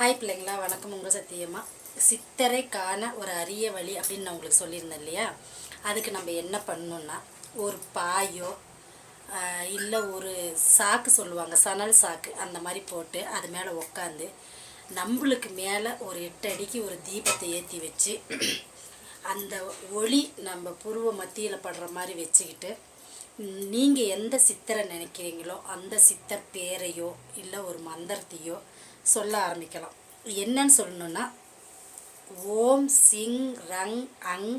Hi பிள்ளைங்களா வணக்கம். உங்கள் சத்தியமா? சித்தரை காண ஒரு அரிய வழி அப்படின்னு நான் உங்களுக்கு சொல்லியிருந்தேன் இல்லையா? அதுக்கு நம்ம என்ன பண்ணணும்னா ஒரு பாயோ இல்லை ஒரு சாக்கு சொல்லுவாங்க சணல் சாக்கு அந்த மாதிரி போட்டு அது மேலே உக்காந்து நம்மளுக்கு மேலே ஒரு எட்டு அடிக்கு ஒரு தீபத்தை ஏற்றி வச்சு அந்த ஒளி நம்ம புருவ மத்தியில் படுற மாதிரி வச்சுக்கிட்டு நீங்கள் எந்த சித்தரை நினைக்கிறீங்களோ அந்த சித்தர் பேரையோ இல்லை ஒரு மந்திரத்தையோ சொல்ல ஆரம்பிக்கலாம். என்னன்னு சொல்லணும்னா ஓம் சிங் ரங் அங்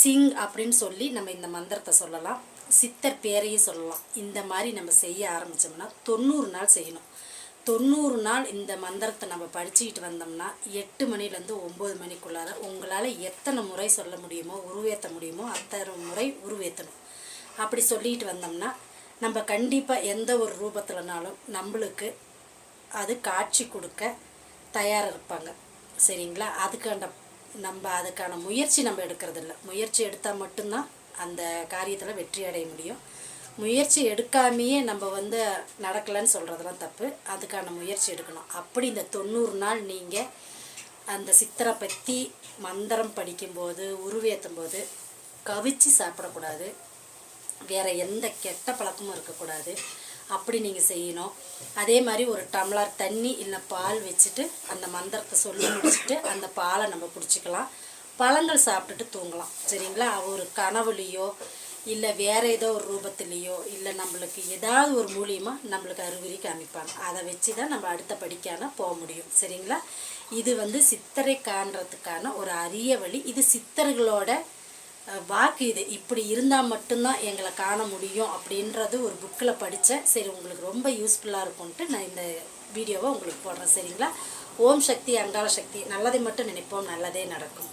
சிங் அப்படின்னு சொல்லி நம்ம இந்த மந்திரத்தை சொல்லலாம். சித்தர் பேரையும் சொல்லலாம். இந்த மாதிரி நம்ம செய்ய ஆரம்பித்தோம்னா தொண்ணூறு நாள் செய்யணும். தொண்ணூறு நாள் இந்த மந்திரத்தை நம்ம படிச்சுக்கிட்டு வந்தோம்னா எட்டு மணிலேருந்து ஒம்பது மணிக்குள்ளார உங்களால் எத்தனை முறை சொல்ல முடியுமோ உருவேற்ற முடியுமோ அத்தனை முறை உருவேற்றணும். அப்படி சொல்லிட்டு வந்தோம்னா நம்ம கண்டிப்பாக எந்த ஒரு ரூபத்துலனாலும் நம்மளுக்கு அது காட்சி கொடுக்க தயாராக இருப்பாங்க சரிங்களா? அதுக்கான நம்ம அதுக்கான முயற்சி நம்ம எடுக்கிறதில்ல. முயற்சி எடுத்தால் மட்டும்தான் அந்த காரியத்தில் வெற்றி அடைய முடியும். முயற்சி எடுக்காமையே நம்ம வந்து நடக்கலைன்னு சொல்கிறதெல்லாம் தப்பு. அதுக்கான முயற்சி எடுக்கணும். அப்படி இந்த தொண்ணூறு நாள் நீங்கள் அந்த சித்தரை பற்றி மந்திரம் படிக்கும்போது உருவேற்றும் போது கவிச்சு சாப்பிடக்கூடாது. வேறு எந்த கெட்ட பழக்கமும் இருக்கக்கூடாது. அப்படி நீங்கள் செய்யணும். அதே மாதிரி ஒரு டம்ளர் தண்ணி இல்லை பால் வச்சுட்டு அந்த மந்திரத்தை சொல்லி முடிச்சுட்டு அந்த பாலை நம்ம குடிச்சிக்கலாம் பழங்கள் சாப்பிட்டுட்டு தூங்கலாம். சரிங்களா? ஒரு கனவுலேயோ இல்லை வேறு ஏதோ ஒரு ரூபத்துலேயோ இல்லை நம்மளுக்கு ஏதாவது ஒரு மூலியமாக நம்மளுக்கு அறிகுறி காமிப்பாங்க. அதை வச்சு தான் நம்ம அடுத்த படிக்கான போக முடியும். சரிங்களா? இது வந்து சித்தரை காண்றதுக்கான ஒரு அரிய வழி. இது சித்தர்களோட வாக்கு இது இப்படி இருந்தால் மட்டும்தான் எங்களை காண முடியும் அப்படின்றது ஒரு புக்கில் படித்தேன். சரி உங்களுக்கு ரொம்ப யூஸ்ஃபுல்லாக இருக்கும்ன்ட்டு நான் இந்த வீடியோவை உங்களுக்கு போடுறேன் சரிங்களா? ஓம் சக்தி அங்காள சக்தி நல்லதை மட்டும் நினைப்போம் நல்லதே நடக்கும்.